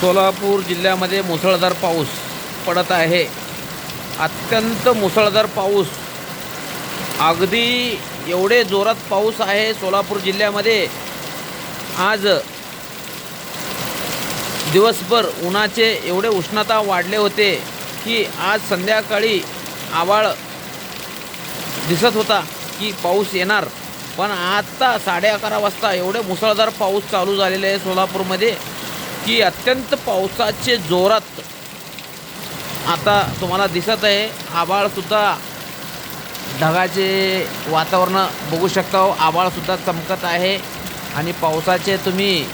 सोलापूर जिल्ह्यामध्ये मुसळधार पाऊस पडत आहे. अत्यंत मुसळधार पाऊस. अगदी एवढे जोरात पाऊस आहे सोलापूर जिल्ह्यामध्ये. आज दिवसभर उन्हाचे एवढे उष्णता वाढले होते की आज संध्याकाळी आवाळ दिसत होता की पाऊस येणार. पण आत्ता साडे अकरा वाजता एवढे मुसळधार पाऊस चालू झालेले आहे सोलापूरमध्ये. की अत्यंत पावसाचे जोरात आता तुम्हाला दिसत आहे. आभाळसुद्धा ढगाचे वातावरण बघू शकता हो. आभाळसुद्धा चमकत आहे. आणि पावसाचे तुम्ही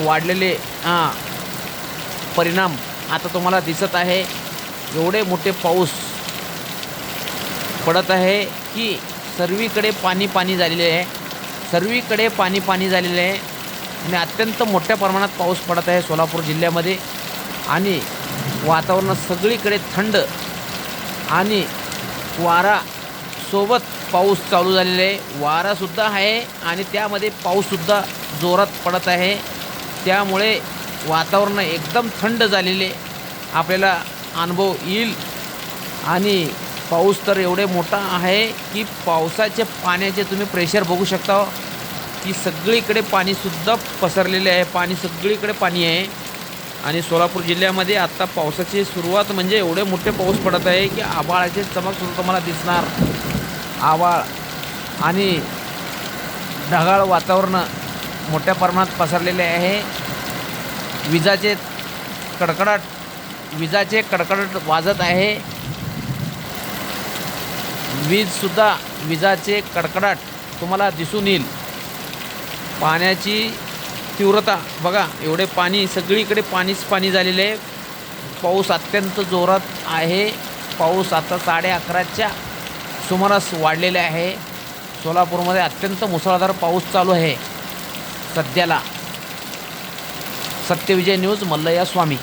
वाढलेले हां परिणाम आता तुम्हाला दिसत आहे. एवढे मोठे पाऊस पडत आहे की सर्वीकडे पाणी पाणी झालेले आहे. सर्वीकडे पाणी पाणी झालेले आहे. आणि अत्यंत मोठ्या प्रमाणात पाऊस पडत आहे सोलापूर जिल्ह्यामध्ये. आणि वातावरण सगळीकडे थंड आणि वारा सोबत पाऊस चालू झालेला आहे. वारासुद्धा आहे आणि त्यामध्ये पाऊससुद्धा जोरात पडत आहे. त्यामुळे वातावरण एकदम थंड झालेले आपल्याला अनुभव येईल. आणि पाऊस तर एवढे मोठा आहे की पावसाचे पाण्याचे तुम्ही प्रेशर बघू शकता. की सगळीकडे पाणीसुद्धा पसरलेले आहे. पाणी सगळीकडे पाणी आहे. आणि सोलापूर जिल्ह्यामध्ये आत्ता पावसाची सुरुवात म्हणजे एवढे मोठे पाऊस पडत आहे की आभाळाचे चमकसुद्धा तुम्हाला दिसणार. आभाळ आणि ढगाळ वातावरण मोठ्या प्रमाणात पसरलेले आहे. विजाचे कडकडाट विजाचे कडकडाट वाजत आहे. वीजसुद्धा विजाचे कडकडाट तुम्हाला दिसून येईल. पाण्याची तीव्रता बघा एवढे पाणी सगळीकडे पाणीच पाणी झालेले आहे. पाऊस अत्यंत जोरात आहे. पाऊस आता साडे अकराच्या सुमारास वाढलेले आहे. सोलापूरमध्ये अत्यंत मुसळधार पाऊस चालू आहे. सध्याला सत्यविजय न्यूज मल्लया स्वामी.